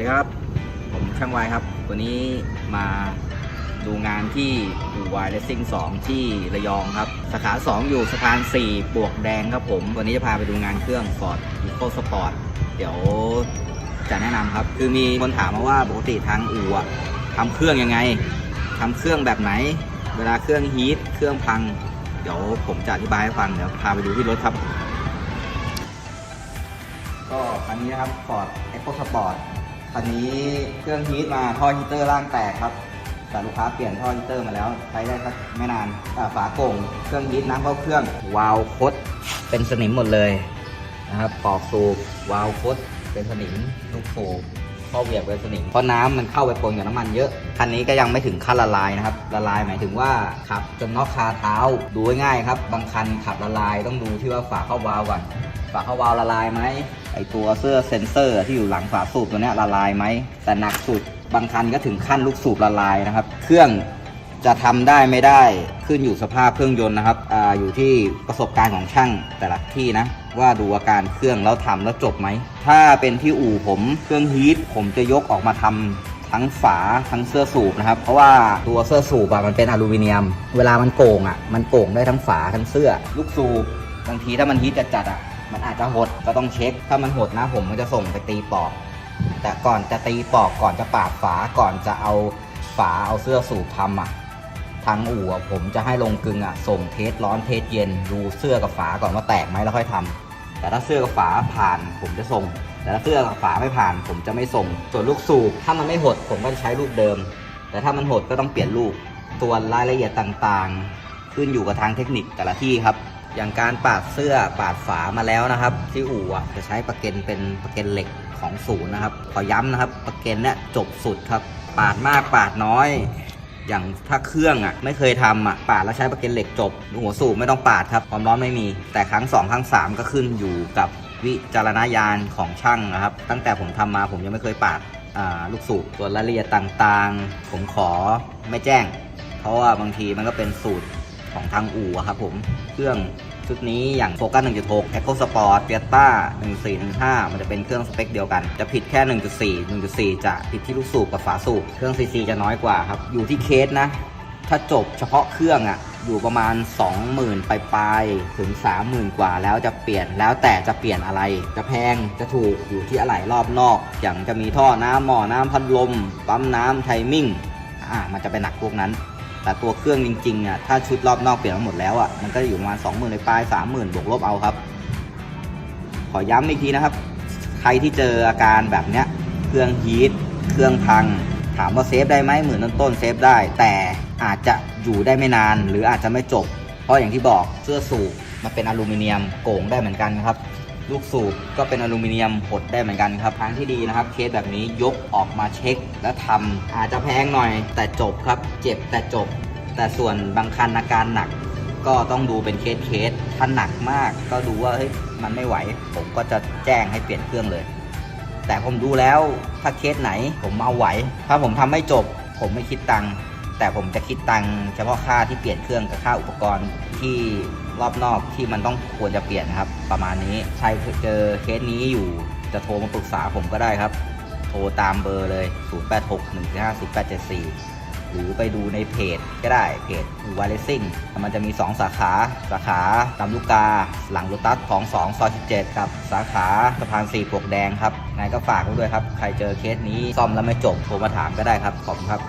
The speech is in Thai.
ดีครับ ผมช่างวายครับ วันนี้มาดูงานที่อู่วายเลสซิ่ง2 ที่ระยองครับ สาขา 2 อยู่สะพาน 4 ปวกแดงครับผม วันนี้จะพาไปดูงานเครื่อง Ford Eco Sport เดี๋ยวจะแนะนำครับ คือมีคนถามมาว่าปกติทางอู่ทำเครื่องยังไงทำเครื่องแบบไหน เวลาเครื่องฮีทเครื่องพัง เดี๋ยวผมจะอธิบายให้ฟัง เดี๋ยวพาไปดูที่รถครับ ก็คันนี้นะครับ Ford Eco Sport คั นนี้เครื่องฮีทมาท่อฮีเตอร์ร่างแตกครับแต่ลูกค้าเปลี่ยนท่อฮีเตอร์มาแล้ว ใช้ได้สักไม่นานอ่ฝาโก่งเครื่องฮีทน้ำเข้าเครื่อง วาล์วคดเป็นสนิมหมดเลยนะครับปอกสูบวาล์วคดเป็นสนิมลูกสูบ ข้อเหวี่ยบเป็นสนิมเพราะน้ำมันเข้าไปปนกับน้ำมันเยอะ คันนี้ก็ยังไม่ถึงขั้นละลายนะครับ ละลายหมายถึงว่าขับจนนอกคาเท้า ดูง่ายๆครับ บางคันขับละลายต้องดูที่ว่าฝาเข้าวาล์วก่อน ฝาเข้าวาล์วละลายไหม ไอตัวเสื้อเซนเซอร์ที่อยู่หลังฝาสูบตัวนี้ละลายไหม แต่หนักสุด บางคันก็ถึงขั้นลูกสูบละลายนะครับ เครื่องจะทำได้ไม่ได้ขึ้นอยู่สภาพเครื่องยนต์นะครับออยู่ที่ประสบการณ์ของช่างแต่ละที่นะ ว่าดูอาการเครื่องแล้วทำแล้วจบไหม ถ้าเป็นที่อู่ผมเครื่องฮีทผมจะยกออกมาทำทั้งฝาทั้งเสื้อสูบนะครับ เพราะว่าตัวเสื้อสูบอะมันเป็นอลูมิเนียม เวลามันโก่งอะมันโก่งได้ทั้งฝาทั้งเสื้อ ลูกสูบบางทีถ้ามันฮีทจัดๆอะมันอาจจะหดก็ต้องเช็ค ถ้ามันหดนะผมก็จะส่งไปตีปอก แต่ก่อนจะตีปอกก่อนจะปาดฝาก่อนจะเอาฝาเอาเสื้อสูบทำอะ ทางอู่ผมจะให้ลงกึงอะส่งเทสร้อนเทสเย็นดูเสื้อกับฝาก่อนว่าแตกไหมแล้วค่อยทำแต่ถ้าเสื้อกับฝาผ่านผมจะส่ง แต่ถ้าเสื้อกับฝาไม่ผ่าน ผมจะไม่ส่ง ส่วนลูกสูบถ้ามันไม่หดผมก็จะใช้ลูกเดิม แต่ถ้ามันหดก็ต้องเปลี่ยนลูกส่วนรายละเอียดต่างๆ ขึ้นอยู่กับทางเทคนิคแต่ละที่ครับ อย่างการปาดเสื้อปาดฝามาแล้วนะครับ ที่อู่อจะใช้ประเก็นเป็นประเก็นเหล็กของศูนย์นะครับขอย้ำนะครับ ประเก็นเนี่ยจบสุดครับ ปาดมากปาดน้อย อย่างถ้าเครื่องอะไม่เคยทำอะปาดแล้วใช้ประเก็นเหล็กจบ หัวสูบไม่ต้องปาดครับความร้อนไม่มี แต่ครั้งสองครั้งสามก็ขึ้นอยู่กับวิจารณญาณของช่างนะครับ ตั้งแต่ผมทำมาผมยังไม่เคยปาดลูกสูบส่วนรายละเอียดต่างๆ ผมขอไม่แจ้ง เพราะว่าบางทีมันก็เป็นสูตรของทางอู่ครับผมเครื่อง ชุดนี้อย่างโฟกัส1.6 Echo Sport f i a t a 1415 มันจะเป็นเครื่องสเปคเดียวกัน จะผิดแค่ 1.4 1.4 จะผิดที่ลูกสูบกับฝาสูบ เครื่อง CC จะน้อยกว่าครับ อยู่ที่เคสนะ ถ้าจบเฉพาะเครื่องอะ่ะอยู่ประมาณ 20,000ปลายถึง 30,000 กว่าแล้วจะเปลี่ยนแล้วแต่จะเปลี่ยนอะไร จะแพงจะถูกอยู่ที่อะไหล่รอบนอก อย่างจะมีท่อน้ำหม้อน้ำพัดลม ปั๊มน้ำไทมิ่งอ่ามันจะเป็นหนักพวกนั้น แต่ตัวเครื่องจริงๆอะถ้าชุดรอบนอกเปลี่ยนมาหมดแล้วอะมันก็อยู่ประมาณสองหมื่นปลายสามหมื่นบวกลบเอาครับ ขอย้ำอีกทีนะครับ ใครที่เจออาการแบบเนี้ยเครื่องฮีทเครื่องพัง ถามว่าเซฟได้ไหมหมื่นต้นๆเซฟได้ แต่อาจจะอยู่ได้ไม่นานหรืออาจจะไม่จบ เพราะอย่างที่บอกเสื้อสูบมันเป็นอลูมิเนียมโก่งได้เหมือนกันครับ ลูกสูบก็เป็นอลูมิเนียมหดได้เหมือนกันครับทางที่ดีนะครับ เคสแบบนี้ยกออกมาเช็คและทำอาจจะแพงหน่อยแต่จบครับ เจ็บแต่จบ แต่ส่วนบางคันอาการหนัก ก็ต้องดูเป็นเคสเคสถ้าหนักมากก็ดูว่าเฮ้ยมันไม่ไหว ผมก็จะแจ้งให้เปลี่ยนเครื่องเลย แต่ผมดูแล้วถ้าเคสไหนผมเอาไหว ถ้าผมทำไม่จบ ผมไม่คิดตังค์ แต่ผมจะคิดตังเฉพาะค่าที่เปลี่ยนเครื่องกับค่าอุปกรณ์ที่รอบนอกที่มันต้องควรจะเปลี่ยนนะครับ ประมาณนี้ใครเจอเคสนี้อยู่จะโทรมาปรึกษาผมก็ได้ครับ โทรตามเบอร์เลย 0861450874 หรือไปดูในเพจก็ได้เพจอูวาเลซิ่งมันจะมี 2 สาขาสาขาลำลูกกา หลังโลตัสของ2ซอย17กับสาขาสะพาน4ปวกแดงครับไงก็ฝากไว้ด้วยครับ ใครเจอเคสนี้ซ่อมแล้วไม่จบโทรมาถามก็ได้ครับขอบคุณครับ